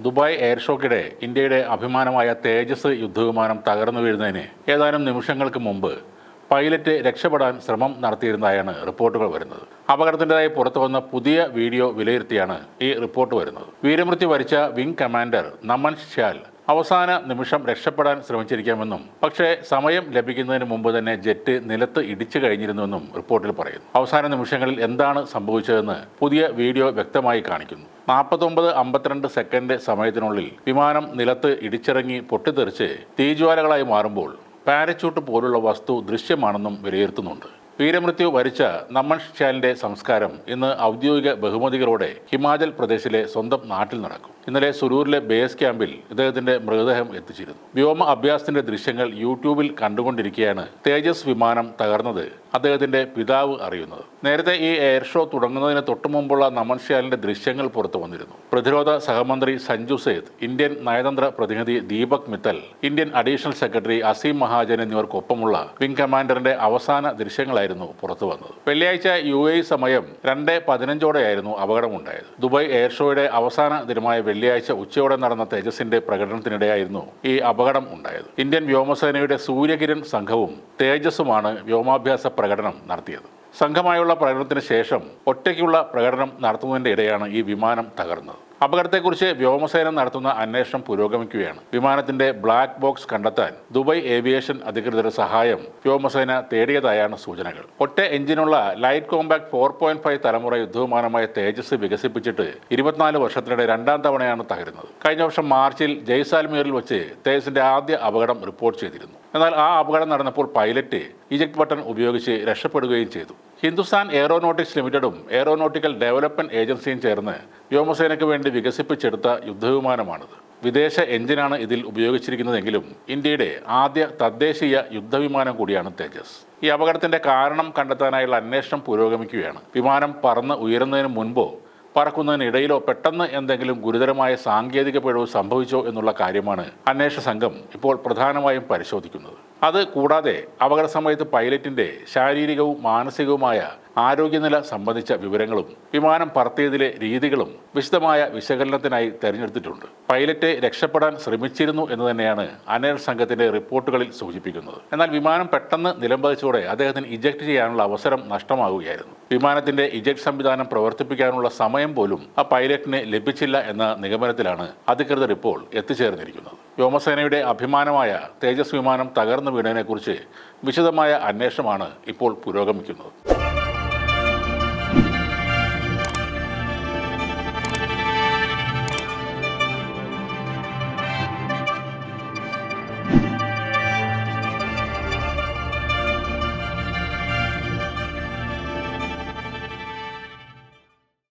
Dubai air ഷോക്കിടെ ഇന്ത്യയുടെ അഭിമാനമായ തേജസ് യുദ്ധവിമാനം തകർന്നു വീഴുന്നതിന് ഏതാനും നിമിഷങ്ങൾക്ക് മുമ്പ് പൈലറ്റ് രക്ഷപ്പെടാൻ ശ്രമം നടത്തിയിരുന്നതായാണ് റിപ്പോർട്ടുകൾ വരുന്നത്. അപകടത്തിന്റെതായി പുറത്തു വന്ന പുതിയ വീഡിയോ വിലയിരുത്തിയാണ് ഈ റിപ്പോർട്ട് വരുന്നത്. വീരമൃത്യു വരിച്ച വിംഗ് കമാൻഡർ നമൻ ഷ്യാൽ അവസാന നിമിഷം രക്ഷപ്പെടാൻ ശ്രമിച്ചിരിക്കാമെന്നും പക്ഷേ സമയം ലഭിക്കുന്നതിന് മുമ്പ് തന്നെ ജെറ്റ് നിലത്ത് ഇടിച്ചു കഴിഞ്ഞിരുന്നുവെന്നും റിപ്പോർട്ടിൽ പറയുന്നു. അവസാന നിമിഷങ്ങളിൽ എന്താണ് സംഭവിച്ചതെന്ന് പുതിയ വീഡിയോ വ്യക്തമായി കാണിക്കുന്നു. നാൽപ്പത്തൊമ്പത് അമ്പത്തിരണ്ട് സെക്കൻഡ് സമയത്തിനുള്ളിൽ വിമാനം നിലത്ത് ഇടിച്ചിറങ്ങി പൊട്ടിത്തെറിച്ച് തീജ്വാലകളായി മാറുമ്പോൾ പാരച്യൂട്ട് പോലുള്ള വസ്തു ദൃശ്യമാണെന്നും വിലയിരുത്തുന്നുണ്ട്. വീരമൃത്യു വരിച്ച നമ്മൾ ഷാലിന്റെ സംസ്കാരം ഇന്ന് ഔദ്യോഗിക ബഹുമതികളോടെ ഹിമാചൽ പ്രദേശിലെ സ്വന്തം നാട്ടിൽ നടക്കും. ഇന്നലെ സുരൂരിലെ ബേസ് ക്യാമ്പിൽ ഇദ്ദേഹത്തിന്റെ മൃതദേഹം എത്തിച്ചിരുന്നു. വ്യോമ അഭ്യാസത്തിന്റെ ദൃശ്യങ്ങൾ യൂട്യൂബിൽ കണ്ടുകൊണ്ടിരിക്കുകയാണ് തേജസ് വിമാനം തകർന്നത് അദ്ദേഹത്തിന്റെ പിതാവ് അറിയുന്നത്. നേരത്തെ ഈ എയർ ഷോ തുടങ്ങുന്നതിന് തൊട്ടുമുമ്പുള്ള നമൻ ഷ്യാലിന്റെ ദൃശ്യങ്ങൾ പുറത്തു വന്നിരുന്നു. പ്രതിരോധ സഹമന്ത്രി സഞ്ജു സേത് ഇന്ത്യൻ നയതന്ത്ര പ്രതിനിധി Deepak Mittal Indian additional secretary Aseem Mahajan എന്നിവർക്കൊപ്പമുള്ള wing കമാൻഡറിന്റെ അവസാന ദൃശ്യങ്ങളായിരുന്നു പുറത്തു വന്നത്. വെള്ളിയാഴ്ച യു എ സമയം രണ്ട് പതിനഞ്ചോടെയായിരുന്നു അപകടമുണ്ടായത്. ദുബായ് എയർ ഷോയുടെ അവസാന ദിനമായ വെള്ളിയാഴ്ച ഉച്ചയോടെ നടന്ന തേജസിന്റെ പ്രകടനത്തിനിടെയായിരുന്നു ഈ അപകടം ഉണ്ടായത്. ഇന്ത്യൻ വ്യോമസേനയുടെ സൂര്യകിരൺ സംഘവും തേജസുമാണ് വ്യോമാഭ്യാസ പ്രകടനം നടത്തിയത്. സംഘമായുള്ള പ്രകടനത്തിന് ശേഷം ഒറ്റയ്ക്കുള്ള പ്രകടനം നടത്തുന്നതിന്റെ ഇടെയാണ് ഈ വിമാനം തകർന്നത്. അപകടത്തെക്കുറിച്ച് വ്യോമസേന നടത്തുന്ന അന്വേഷണം പുരോഗമിക്കുകയാണ്. വിമാനത്തിന്റെ ബ്ലാക്ക് ബോക്സ് കണ്ടെത്താൻ ദുബായ് ഏവിയേഷൻ അധികൃതരുടെ സഹായം വ്യോമസേന തേടിയതായാണ് സൂചനകൾ. ഒറ്റ എഞ്ചിനുള്ള light compact four point five തലമുറ യുദ്ധവിമാനമായ തേജസ് വികസിപ്പിച്ചിട്ട് ഇരുപത്തിനാല് വർഷത്തിനിടെ രണ്ടാം തവണയാണ് തകരുന്നത്. കഴിഞ്ഞ വർഷം മാർച്ചിൽ ജയ്സാൽമീറിൽ വെച്ച് തേജസിന്റെ ആദ്യ അപകടം റിപ്പോർട്ട് ചെയ്തിരുന്നു. എന്നാൽ ആ അപകടം നടന്നപ്പോൾ പൈലറ്റ് ഇജക്ട് ബട്ടൺ ഉപയോഗിച്ച് രക്ഷപ്പെടുകയും ചെയ്തു. ഹിന്ദുസ്ഥാൻ എയറോനോട്ടിക്സ് ലിമിറ്റഡും എയറോനോട്ടിക്കൽ ഡെവലപ്മെന്റ് ഏജൻസിയും ചേർന്ന് വ്യോമസേനയ്ക്ക് വേണ്ടി വികസിപ്പിച്ചെടുത്ത യുദ്ധവിമാനമാണിത്. വിദേശ എഞ്ചിനാണ് ഇതിൽ ഉപയോഗിച്ചിരിക്കുന്നതെങ്കിലും ഇന്ത്യയുടെ ആദ്യ തദ്ദേശീയ യുദ്ധവിമാനം കൂടിയാണ് തേജസ്. ഈ അപകടത്തിന്റെ കാരണം കണ്ടെത്താനായുള്ള അന്വേഷണം പുരോഗമിക്കുകയാണ്. വിമാനം പറന്ന് ഉയരുന്നതിന് മുൻപോ പറക്കുന്നതിനിടയിലോ പെട്ടെന്ന് എന്തെങ്കിലും ഗുരുതരമായ സാങ്കേതിക പിഴവ് സംഭവിച്ചോ എന്നുള്ള കാര്യമാണ് അന്വേഷണ സംഘം ഇപ്പോൾ പ്രധാനമായും പരിശോധിക്കുന്നത്. അത് കൂടാതെ അപകട സമയത്ത് പൈലറ്റിന്റെ ശാരീരികവും മാനസികവുമായ ആരോഗ്യനില സംബന്ധിച്ച വിവരങ്ങളും വിമാനം പറത്തിയതിലെ രീതികളും വിശദമായ വിശകലനത്തിനായി തെരഞ്ഞെടുത്തിട്ടുണ്ട്. പൈലറ്റ് രക്ഷപ്പെടാൻ ശ്രമിച്ചിരുന്നു എന്ന് തന്നെയാണ് അന്വേഷണ സംഘത്തിന്റെ റിപ്പോർട്ടുകളിൽ സൂചിപ്പിക്കുന്നത്. എന്നാൽ വിമാനം പെട്ടെന്ന് നിലംപതിച്ചോടെ അദ്ദേഹത്തിന് ഇജക്ട് ചെയ്യാനുള്ള അവസരം നഷ്ടമാവുകയായിരുന്നു വിമാനത്തിന്റെ ഇജക്ട് സംവിധാനം പ്രവർത്തിപ്പിക്കാനുള്ള സമയം പോലും ആ പൈലറ്റിന് ലഭിച്ചില്ല എന്ന നിഗമനത്തിലാണ് അധികൃതർ ഇപ്പോൾ എത്തിച്ചേർന്നിരിക്കുന്നത്. വ്യോമസേനയുടെ അഭിമാനമായ തേജസ് വിമാനം തകർന്നു വീണതിനെക്കുറിച്ച് വിശദമായ അന്വേഷണമാണ് ഇപ്പോൾ പുരോഗമിക്കുന്നത്.